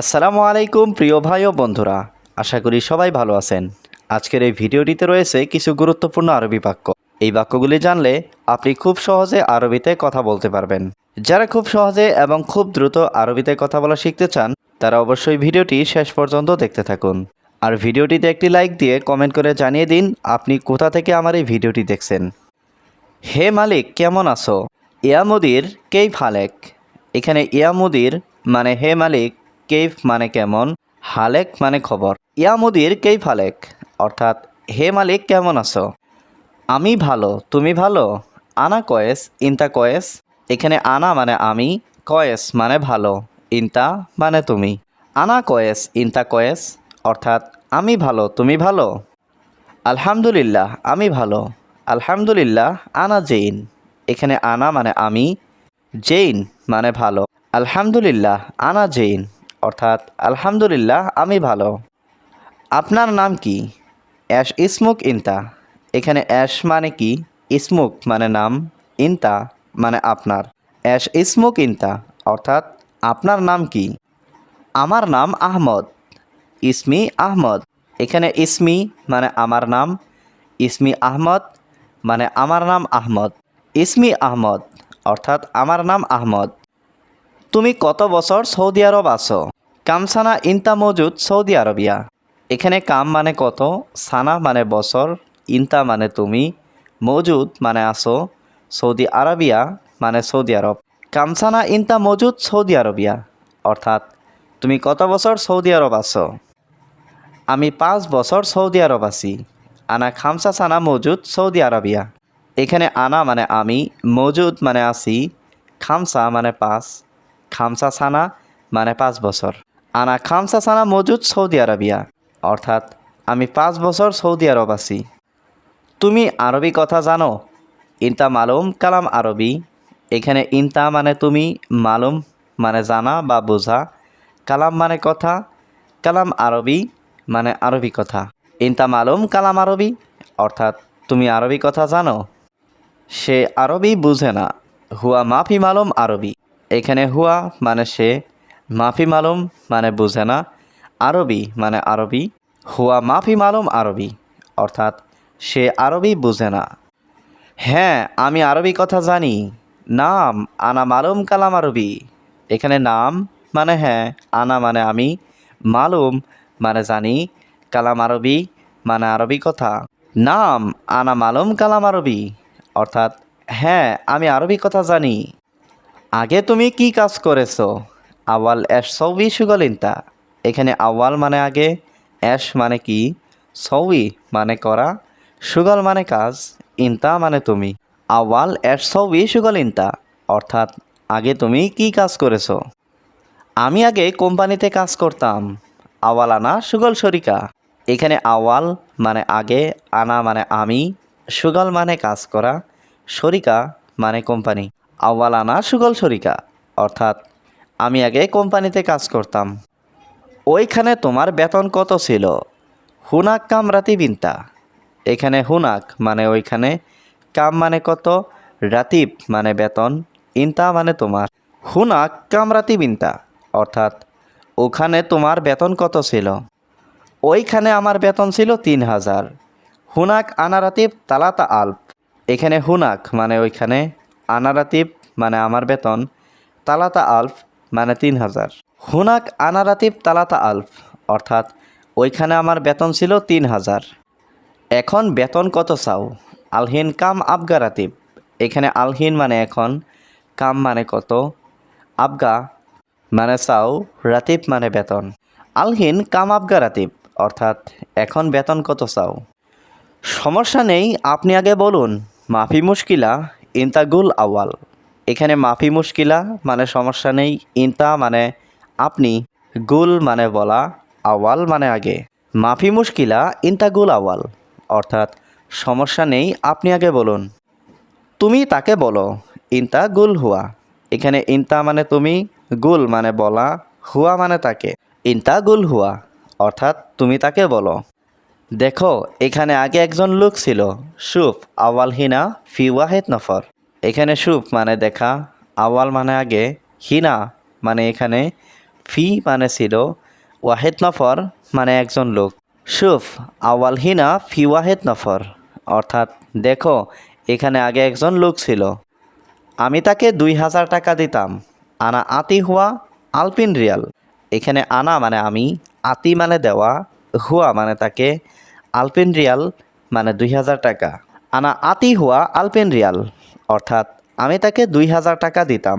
আসসালামু আলাইকুম, প্রিয় ভাই ও বন্ধুরা। আশা করি সবাই ভালো আছেন। আজকের এই ভিডিওটিতে রয়েছে কিছু গুরুত্বপূর্ণ আরবি বাক্য। এই বাক্যগুলি জানলে আপনি খুব সহজে আরবিতে কথা বলতে পারবেন। যারা খুব সহজে এবং খুব দ্রুত আরবিতে কথা বলা শিখতে চান, তারা অবশ্যই ভিডিওটি শেষ পর্যন্ত দেখতে থাকুন। আর ভিডিওটিতে একটি লাইক দিয়ে কমেন্ট করে জানিয়ে দিন, আপনি কোথা থেকে আমার এই ভিডিওটি দেখছেন। হে মালিক, কেমন আছো? ইয়া মুদির, কেই ফালেক? এখানে ইয়া মুদির মানে হে মালিক কেইফ মানে কেমন? হালেক মানে খবর ইয়া মুদির কেই ফালেক অর্থাৎ হে মালিক, কেমন আছো? আমি ভালো, তুমি ভালো? আনা কয়েস ইনতা কয়েস এখানে আনা মানে আমি কয়েস মানে ভালো, ইনতা মানে তুমি। আনা কয়েস ইনতা কয়েস অর্থাৎ আমি ভালো, তুমি ভালো? আলহামদুলিল্লাহ, আমি ভালো। আলহামদুলিল্লাহ, আনা জেইন। এখানে আনা মানে আমি, জেইন মানে ভালো। আলহামদুলিল্লাহ, আনা জেইন। অর্থাৎ, আলহামদুলিল্লাহ, আমি ভালো। আপনার নাম কি? অ্যাশ ইসমুক ইনতা। এখানে অ্যাশ মানে কি? ইসমুক মানে নাম, ইনতা মানে আপনার। অ্যাশ ইসমুক ইনতা, অর্থাৎ, আপনার নাম কি? আমার নাম আহমদ। ইসমি আহমদ। এখানে ইসমি মানে আমার নাম। ইসমি আহমদ মানে আমার নাম আহমদ। ইসমি আহমদ, অর্থাৎ, আমার নাম আহমদ। তুমি কত বছর সৌদি আরব আছো? কামসানা ইনতা মজুদ, সৌদি আরবিয়া। এখানে কাম মানে কত, সানা মানে বছর, ইনতা মানে তুমি, মজুদ মানে আসো সৌদি আরবিয়া মানে সৌদি আরব। কামসানা ইনতা মজুদ, সৌদি আরবিয়া। অর্থাৎ, তুমি কত বছর সৌদি আরব আছো? আমি পাঁচ বছর সৌদি আরব আছি। আনা খামসা সানা মজুদ, সৌদি আরবিয়া। এখানে আনা মানে আমি, মজুদ মানে আছি, খামসা মানে পাঁচ। খামসা সানা মানে পাঁচ বছর আনা খামসা সানা মজুদ সৌদি আরবিয়া অর্থাৎ আমি পাঁচ বছর সৌদি আরব আছি। তুমি আরবি কথা জানো। ইনতা মালুম কালাম আরবি এখানে ইনতা মানে তুমি মালুম মানে জানা বা বোঝা কালাম মানে কথা। কালাম আরবি মানে আরবি কথা। ইনতা মালুম কালাম আরবি অর্থাৎ তুমি আরবি কথা জানো। সে আরবি বুঝে না। হুয়া মাফি মালুম আরবি এখানে হুয়া মানে সে, মাফি মালুম মানে বুঝে না, আরবি মানে আরবি, হুয়া মাফি মালুম আরবি, অর্থাৎ সে আরবি বুঝে না। হ্যাঁ আমি আরবি কথা জানি, নাম আনা মালুম কালাম আরবি, এখানে নাম মানে হ্যাঁ আনা মানে আমি, মালুম মানে জানি, কালাম আরবি মানে আরবি কথা, নাম আনা মালুম কালাম আরবি, অর্থাৎ হ্যাঁ আমি আরবি কথা জানি। আগে তুমি কি কাজ করেছ? আওয়াল অ্যাশ সৌবি সুগলিনতা। এখানে আওয়াল মানে আগে অ্যাশ মানে কি? সৌবি মানে করা, সুগল মানে কাজ, ইনতা মানে তুমি। আওয়াল অ্যাশ সৌবি সুগল ইনতা অর্থাৎ আগে তুমি কি কাজ করেছ? আমি আগে কোম্পানিতে কাজ করতাম। আওয়াল আনা সুগল শরিকা। এখানে আওয়াল মানে আগে, আনা মানে আমি, সুগল মানে কাজ করা, শরিকা মানে কোম্পানি। আওয়াল আনা সুগল শরিকা, অর্থাৎ আমি আগে কোম্পানিতে কাজ করতাম। ওইখানে তোমার বেতন কত ছিল? হুনাক কাম রাতি বিনতা। এখানে হুনাক মানে ওইখানে, কাম মানে কত? রাতিব মানে বেতন, ইনতা মানে তোমার। হুনাক কামরাতি বিনতা, অর্থাৎ ওখানে তোমার বেতন কত ছিল? ওইখানে আমার বেতন ছিল তিন হাজার। হুনাক আনারাতিব তালাতা আলপ। এখানে হুনাক মানে ওইখানে আনারাতিব মানে আমার বেতন, তালাতা আলফ মানে তিন হাজার। হুনাক আনারাতিব তালাতা আলফ, অর্থাৎ ওইখানে আমার বেতন ছিল তিন হাজার। এখন বেতন কত চাও? আলহিন কাম আবগা রাতিব। এখানে আলহিন মানে এখন, কাম মানে কত? আবগা মানে চাও, রাতিব মানে বেতন। আলহিন কাম আবগা রাতিব, অর্থাৎ এখন বেতন কত চাও? সমস্যা নেই, আপনি আগে বলুন, মাফি মুশকিলা? ইন্তাগুল আওয়াল এখানে মাফি মুশকিলা মানে সমস্যা নেই। ইন্তা মানে আপনি, গুল মানে বলা আওয়াল মানে আগে। মাফি মুশকিলা ইন্তাগুল আওয়াল অর্থাৎ সমস্যা নেই আপনি আগে বলুন। তুমি তাকে বলো, ইন্তা গুল হুয়া। এখানে ইন্তা মানে তুমি, গুল মানে বলা, হুয়া মানে তাকে। ইন্তা গুল হুয়া, অর্থাৎ তুমি তাকে বলো। দেখো, এখানে আগে একজন লোক ছিল। সুফ, আওয়াল হিনা, ফি ওয়াহেদ নফর। এখানে সুফ মানে দেখা, আওয়াল মানে আগে, হিনা মানে এখানে, ফি মানে ছিল, ওয়াহেদ নফর মানে একজন লোক। সুফ, আওয়াল হিনা, ফি ওয়াহেদ নফর। অর্থাৎ দেখো, এখানে আগে একজন লোক ছিল। আমি তাকে দুই হাজার টাকা দিতাম। আনা আতি হুয়া আলপিন রিয়াল। এখানে আনা মানে আমি, আতি মানে দেওয়া, হুয়া মানে তাকে আলপিন রিয়াল মানে দুই হাজার টাকা। আনা আতি হুয়া আলপেন রিয়াল, অর্থাৎ আমি তাকে দুই হাজার টাকা দিতাম।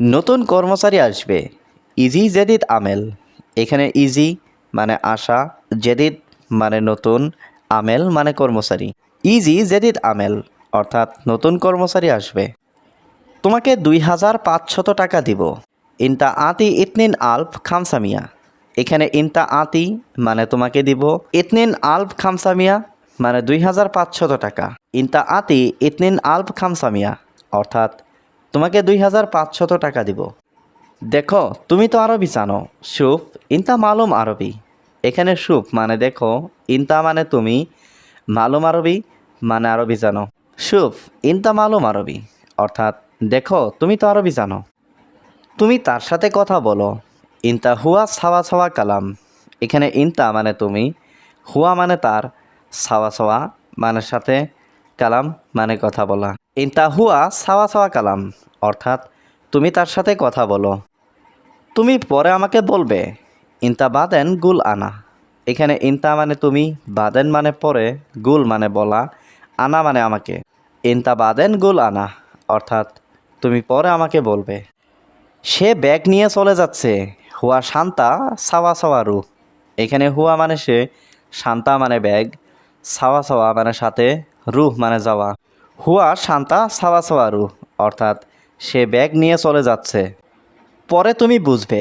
নতুন কর্মচারী আসবে, ইজি জেদিদ আমেল। এখানে ইজি মানে আশা জেদিদ মানে নতুন, আমেল মানে কর্মচারী। ইজি জেদিদ আমেল, অর্থাৎ নতুন কর্মচারী আসবে। তোমাকে দুই হাজার পাঁচশত টাকা দিব। ইনতা আতি ইতনিন আলফ খামসামিয়া এখানে ইনতা আতি মানে তোমাকে দিব ইতনিন আলফ খামসামিয়া মানে দুই হাজার পাঁচশত টাকা। ইনতা আতি, ইতনিন আলফ খামসামিয়া, অর্থাৎ তোমাকে দুই হাজার পাঁচশত টাকা দিব। দেখো, তুমি তো আরবি জানো, সুফ, ইনতা মালুম আরবি। এখানে সুফ মানে দেখো, ইনতা মানে তুমি মালুম আরবি মানে আরবি জানো। সুফ, ইনতা মালুম আরবি, অর্থাৎ দেখো, তুমি তো আরবি জানো। তুমি তার সাথে কথা বলো। ইনতা হুয়া সাওয়া সাওয়া কালাম। এখানে ইনতা মানে তুমি, হুয়া মানে তার, সাওয়া সাওয়া মানে সাথে, কালাম মানে কথা বলা। ইনতা হুয়া সাওয়া সাওয়া কালাম, অর্থাৎ তুমি তার সাথে কথা বলো। তুমি পরে আমাকে বলবে, ইনতা বাদেন গুল আনা। এখানে ইনতা মানে তুমি, বাদেন মানে পরে, গুল মানে বলা, আনা মানে আমাকে। ইনতা বাদেন গুল আনা, অর্থাৎ তুমি পরে আমাকে বলবে। সে ব্যাগ নিয়ে চলে যাচ্ছে হুয়া শান্তা সাওয়া সাওয়া রু এখানে হুয়া মানে সে, শান্তা মানে ব্যাগ, সাওয়া সাওয়া মানে সাথে, রুহ মানে যাওয়া। হুয়া শান্তা সাওয়া সাওয়া রুহ অর্থাৎ সে ব্যাগ নিয়ে চলে যাচ্ছে। পরে তুমি বুঝবে,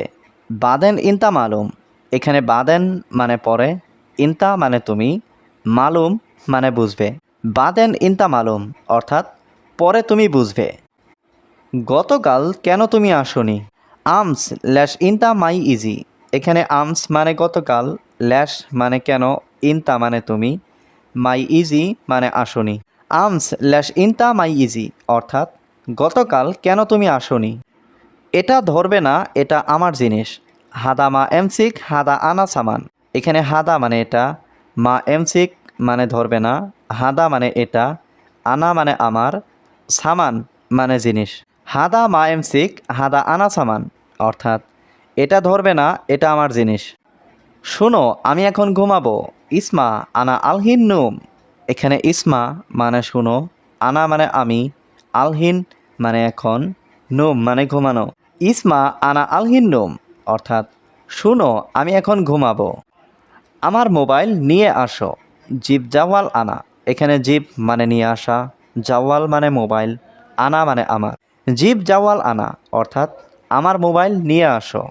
বাদেন ইনতা মালুম। এখানে বাদেন মানে পরে, ইনতা মানে তুমি, মালুম মানে বুঝবে। বাদেন ইনতা মালুম, অর্থাৎ পরে তুমি বুঝবে। গতকাল কেন তুমি আসনি? আমস, ল্যাশ ইনতা মাই ইজি। এখানে আমস মানে গতকাল, ল্যাশ মানে কেন, ইনতা মানে তুমি, মাই ইজি মানে আসনি। আমস, ল্যাশ ইনতা মাই ইজি, অর্থাৎ গতকাল কেন তুমি আসনি? এটা ধরবে না, এটা আমার জিনিস। হাদা মা এমসিক, হাদা আনা সামান। এখানে হাদা মানে এটা, মা এমসিক মানে ধরবে না, হাদা মানে এটা, আনা মানে আমার, সামান মানে জিনিস। হাদা মা এমসিক, হাদা আনা সামান। অর্থাৎ, এটা ধরবে না, এটা আমার জিনিস। শোনো, আমি এখন ঘুমাবো। ইসমা আনা আলহিন নুম। এখানে ইসমা মানে শোনো, আনা মানে আমি, আলহিন মানে এখন, নুম মানে ঘুমানো। ইসমা আনা আলহিন নুম। অর্থাৎ, শোনো, আমি এখন ঘুমাবো। আমার মোবাইল নিয়ে আসো। জিপ জাওয়াল আনা। এখানে জিপ মানে নিয়ে আসা, জাওয়াল মানে মোবাইল, আনা মানে আমার। জিপ জাওয়াল আনা অর্থাৎ আমার মোবাইল নিয়ে আসো।